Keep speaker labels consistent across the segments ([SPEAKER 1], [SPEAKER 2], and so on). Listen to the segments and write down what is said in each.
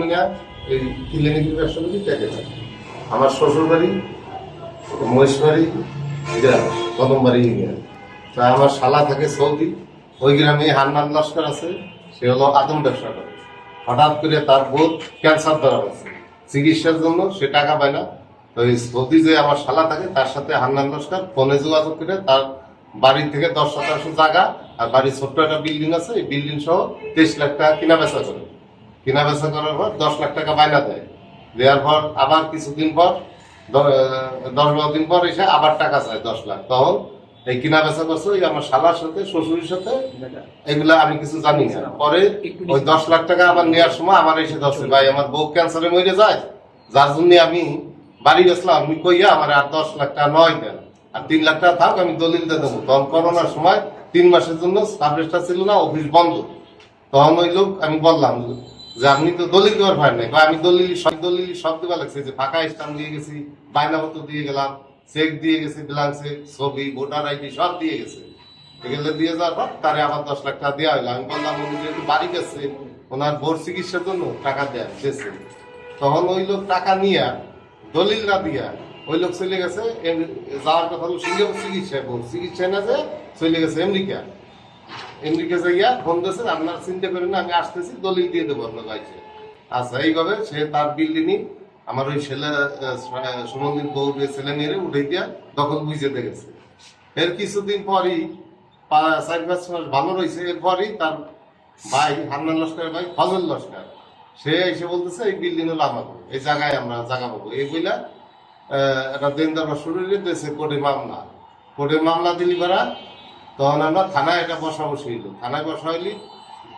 [SPEAKER 1] না এই ক্লিনিকের ব্যবসা করি আমার শ্বশুর বাড়ি মহেশবাড়ি, গ্রাম কদমবাড়ি ইউনিয়ন তা আমার শালা থাকে সৌদি। ওই গ্রামে হান্নান লস্কর আছে, সে হলো আদম ব্যবসা করে। হঠাৎ করে তার বোধ ক্যান্সার ধরা পড়ছে। চিকিৎসার জন্য সে টাকা পায় না। এই সৌদি যে আমার শালা থাকে, তার সাথে হান্নান লস্কর ফোনে যোগাযোগ করে তার বাড়ি থেকে দশ শতাংশ জায়গা আর বাড়ির ছোট্ট একটা বিল্ডিং আছে, এই বিল্ডিং সহ তেইশ লাখ টাকা কিনা বেচা করে। কিনা বেচা করার পর দশ লাখ টাকা বায়না দেয়। দেওয়ার পর আবার কিছুদিন পর দশ বারো দিন পর এসে আবার টাকা চায় দশ লাখ। তখন এই কিনা বেচা করছে আমার শালার সাথে, শ্বশুরের সাথে, এগুলা আমি কিছু জানি না। পরে ওই দশ লাখ টাকা আবার নেওয়ার সময় আমার এসে ধরছে, ভাই, আমার বউ ক্যান্সারে মরে যায়, যার জন্য আমি বাড়ি গেছিলাম আমি কইয়া আমার আর দশ লাখ টাকা নয় দেন আর তিন লাখ টাকা থাক, আমি দলিল দিয়ে দেবো। তখন করোনার সময় তিন মাসের জন্য সাবরেস্টার ছিল না, অফিস বন্ধ। তখন ওই লোক, আমি বললাম যে আপনি তো দলিল দেওয়ার ভাই নাই। বা আমি দলিল দলিল সব দেওয়া লাগছে যে ফাঁকা স্টাম্প দিয়ে গেছি, বায়নাপত্র দিয়ে গেলাম চেক দিয়ে গেছি ব্লাঙ্কসে ছবি ভোটার আইডি সব দিয়ে গেছে। এগুলো দিয়ে যাওয়ার পর তারে আবার দশ লাখ টাকা দেওয়া হইল। আমি বললাম, উনি যেহেতু বাড়ি গেছে, ওনার বোর চিকিৎসার জন্য টাকা দেয় দিয়েছে তখন ওই লোক টাকা নিয়ে দলিল না দিয়া, ওই লোক চলে গেছে যাওয়ার কথা হলো সিঙ্গাপুর চিকিৎসায় বোর। চিকিৎসায় না যে চলে গেছে আমেরিকা। দেবো আচ্ছা কিছুদিন পরই ভালো রয়েছে এরপরই তার ভাই, হান্নান লস্করের ভাই, ফজল লস্কর, সে এসে বলতেছে, এই বিল্ডিং হলো আমার এই জায়গায় আমরা জায়গা পাবো। এই বইলা একটা দেনদার শুরু করে দিয়েছে কোর্টে মামলা। কোর্টে মামলা দিলি তখন আমরা থানায় এটা বসা বসিল থানায় বসা হইলি,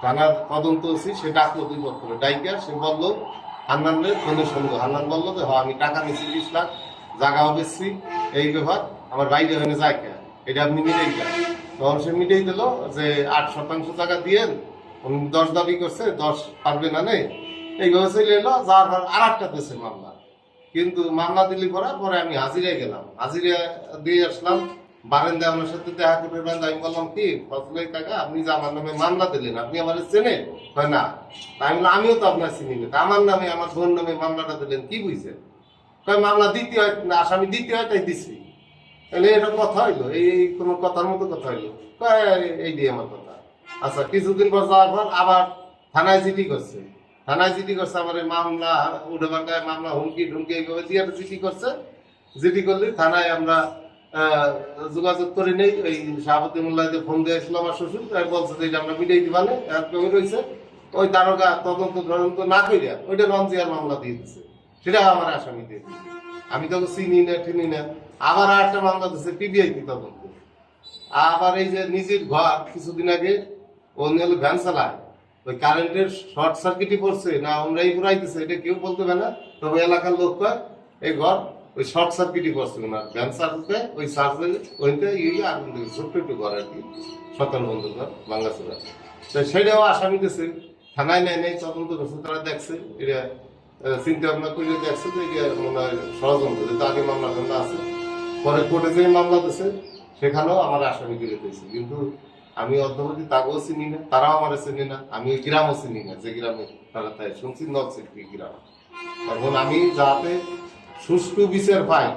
[SPEAKER 1] থানার তদন্ত হচ্ছি সে ডাকলো দুই পক্ষ ডাইকা, সে বলল হান্নানের ফোনে শুনলো। হান্নান বলল যে আমি টাকা নিচ্ছি বিশ লাখ জায়গাও বেচছি, এই ব্যাপার, আমার বাইরে হয়ে যায় এটা আপনি মিটাই দেন। তখন সে মিটাই দিল যে, আট শতাংশ টাকা দিয়েন, উনি দশ দাবি করছে, দশ পারবে না নেই এইভাবে চলে এলো, যার আর একটা দেশে মামলা। কিন্তু মামলা দিলি পরে পরে আমি হাজিরায় গেলাম। হাজিরা দিয়ে আসলাম বারেন্দা আমার সাথে দেখা করে বারেন্দা আমি বললাম কি ফসলের টাকা আপনি যে আমার নামে মামলা দিলেন আপনি আমার চেনেন? হয় না। তা আমি বললাম, আমিও তো আপনার চিনি না। আমার নামে আমার বোন নামে মামলাটা দিলেন কি বুঝছেন? কয় মামলা দিতে হয় না আসামি দিতে হয় তাই দিছি। তাহলে এটা কথা হইল এই কোনো কথার মতো কথা হইল। কয়, এই দিয়ে আমার কথা। আচ্ছা কিছুদিন পর যাওয়ার পর আবার থানায় চিঠি করছে। থানায় চিঠি করছে আমার মামলা উঠে মামলা হুমকি ঢুমকি এইভাবে দিয়ে চিঠি করছে। চিঠি করলে থানায় আমরা যোগাযোগ করে নেই, ওই শাহাবতী মোল্লাতে ফোন দিয়েছিল আমার শ্বশুর তাই বলছে যে আমরা মিটাই দিবা না একদমই রয়েছে। ওই দারোগা তদন্ত তদন্ত না করিয়া ওইটা রমজিয়ার মামলা দিয়ে দিচ্ছে সেটা আমার আসামি দিয়ে আমি তো চিনি না, টিনি না। আবার আর একটা মামলা দিচ্ছে পিবিআইপি তদন্ত। আবার এই যে নিজের ঘর কিছুদিন আগে হলো ভ্যান চালায়। ওই কারেন্টের শর্ট সার্কিটই পড়ছে, না আমরাই পুরাইতেছে এটা কেউ বলতে পারে না। তবে এলাকার লোক কয়, এই ঘর ওই শর্ট সার্কিটই পড়ছে না ভ্যান সার্কিটে ওই সার্জে ওইটা ইয়ে আগুন দিয়েছে ছোট্ট একটু ঘর আর কি সতন বন্ধু ঘর বাংলাচুরা তো সেটাও আসামি দিছে থানায় নেয় নেই, তদন্ত করছে, তারা দেখছে, এটা চিন্তা ভাবনা করে দেখছে যে এটা মনে হয় ষড়যন্ত্র, যেহেতু আগে মামলা টামলা আছে। পরে কোর্টে যে মামলা দিছে, সেখানেও আমার আসামি করে দিয়েছে কিন্তু আমি অর্ধবতী তাকেও চিনি না, তারাও আমার চিনি না, আমি ওই গ্রামও চিনি না, যে গ্রামে তারা তাই শুনছি নলসিটি গ্রাম। এখন আমি যাতে সুষ্ঠু বিচার পাই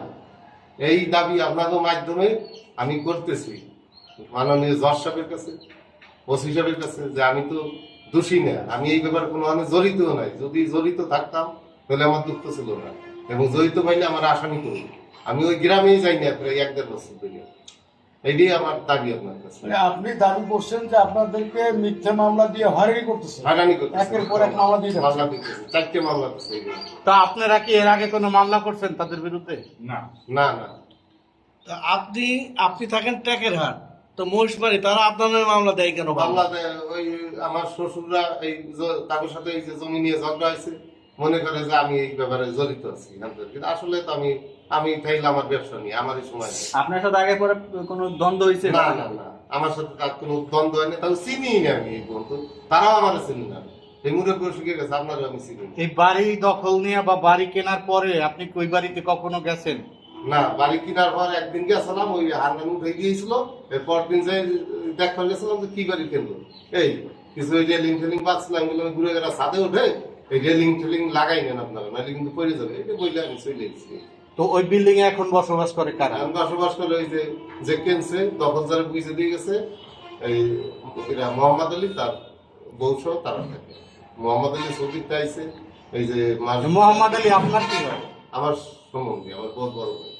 [SPEAKER 1] এই দাবি আপনাদের মাধ্যমে আমি করতেছি। মাননীয় জজ সাহেবের কাছে, ওসি সাহেবের কাছে যে আমি তো দোষী না। আমি এই ব্যাপারে কোনো মানে জড়িত নাই। যদি জড়িত থাকতাম, তাহলে আমার দুঃখ ছিল না। এবং জড়িত পাইলে আমার আসামি করবে। আমি ওই গ্রামেই যাই না এক দেড় বছর ধরে। এইটাই আমার দাবি আপনার কাছে।
[SPEAKER 2] মানে আপনি দাবি করছেন যে আপনাদেরকে মিথ্যা মামলা দিয়ে হয়রানি করতেছে।
[SPEAKER 1] হয়রানি করতেছে।
[SPEAKER 2] একের পর এক মামলা দিয়ে।
[SPEAKER 1] মামলা দিতেছে চারটে মামলা দিচ্ছে
[SPEAKER 3] তা আপনারা কি এর আগে কোনো মামলা করছেন তাদের বিরুদ্ধে?
[SPEAKER 2] না।
[SPEAKER 1] না না।
[SPEAKER 4] তা আপনি আপনি থাকেন ট্যাকের হাট। তো মহিষবাড়ি তারা আপনার নামে মামলা দেয় কেন
[SPEAKER 1] মামলা দেয়, ওই আমার শ্বশুররা এই জ- সাথে এই যে জমি নিয়ে ঝগড়া হয়েছে। মনে করে যে আমি এই ব্যাপারে জড়িত আছি কিন্তু আসলে তো আমি আমি তাইলে আমার ব্যবসা নিয়ে আমারই সময়।
[SPEAKER 3] আপনার সাথে আগে পরে কোনো দ্বন্দ্ব হয়েছে?
[SPEAKER 1] না না না। আমার সাথে তার কোনো দ্বন্দ্ব হয়নি তাও চিনি না আমি এই বন্ধু। তারাও আমার চিনি না। এই করে শিখে গেছে আপনারও আমি চিনি।
[SPEAKER 3] এই বাড়ি দখল নিয়ে বা বাড়ি কেনার পরে আপনি কই বাড়িতে কখনো গেছেন?
[SPEAKER 1] না বাড়ি কেনার পর একদিন গেছিলাম ওই হারনান উঠে গিয়েছিল। এরপর দিন যে দেখা গেছিলাম যে কি বাড়ি কিনলো এই কিছু ওই রেলিং ফেলিং পাচ্ছিলাম ঘুরে গেলাম ছাদে উঠে রেলিং টেলিং লাগাই নেন আপনারা নাহলে কিন্তু পড়ে যাবে। এটা বইলে আমি চলে এসেছি।
[SPEAKER 3] তো ওই বিল্ডিং এ এখন বসবাস করে কারা?
[SPEAKER 1] বসবাস করে ওই যে যে কেনছে দখল যারা বুঝে দিয়ে গেছে। এই এরা মোহাম্মদ আলী তার বৌসহ তারা থাকে। মোহাম্মদ আলী সৌদিক আইছে এই যে
[SPEAKER 3] মোহাম্মদ আলী আপনার কি হয়?
[SPEAKER 1] আমার সম্বন্ধে আমার বহুত বড় ভাই।